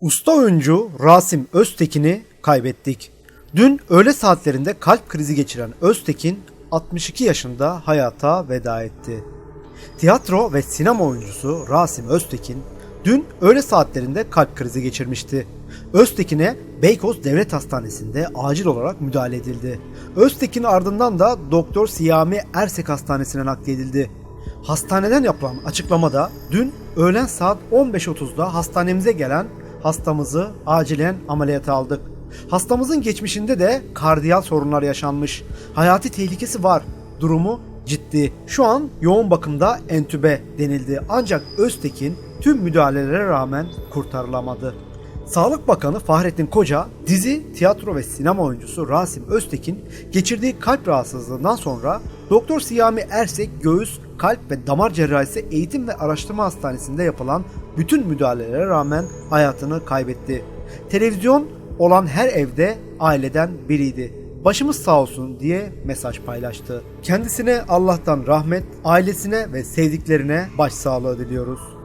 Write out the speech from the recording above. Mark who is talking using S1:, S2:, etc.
S1: Usta oyuncu Rasim Öztekin'i kaybettik. Dün öğle saatlerinde kalp krizi geçiren Öztekin 62 yaşında hayata veda etti. Tiyatro ve sinema oyuncusu Rasim Öztekin dün öğle saatlerinde kalp krizi geçirmişti. Öztekin'e Beykoz Devlet Hastanesi'nde acil olarak müdahale edildi. Öztekin ardından da Doktor Siyami Ersek Hastanesi'ne nakledildi. Hastaneden yapılan açıklamada dün öğlen saat 15.30'da hastanemize gelen hastamızı acilen ameliyata aldık. Hastamızın geçmişinde de kardiyal sorunlar yaşanmış. Hayati tehlikesi var. Durumu ciddi. Şu an yoğun bakımda entübe denildi. Ancak Öztekin tüm müdahalelere rağmen kurtarılamadı. Sağlık Bakanı Fahrettin Koca, dizi, tiyatro ve sinema oyuncusu Rasim Öztekin geçirdiği kalp rahatsızlığından sonra Doktor Siyami Ersek göğüs, kalp ve damar cerrahisi eğitim ve araştırma hastanesinde yapılan bütün müdahalelere rağmen hayatını kaybetti. Televizyon olan her evde aileden biriydi. Başımız sağ olsun diye mesaj paylaştı. Kendisine Allah'tan rahmet, ailesine ve sevdiklerine başsağlığı diliyoruz.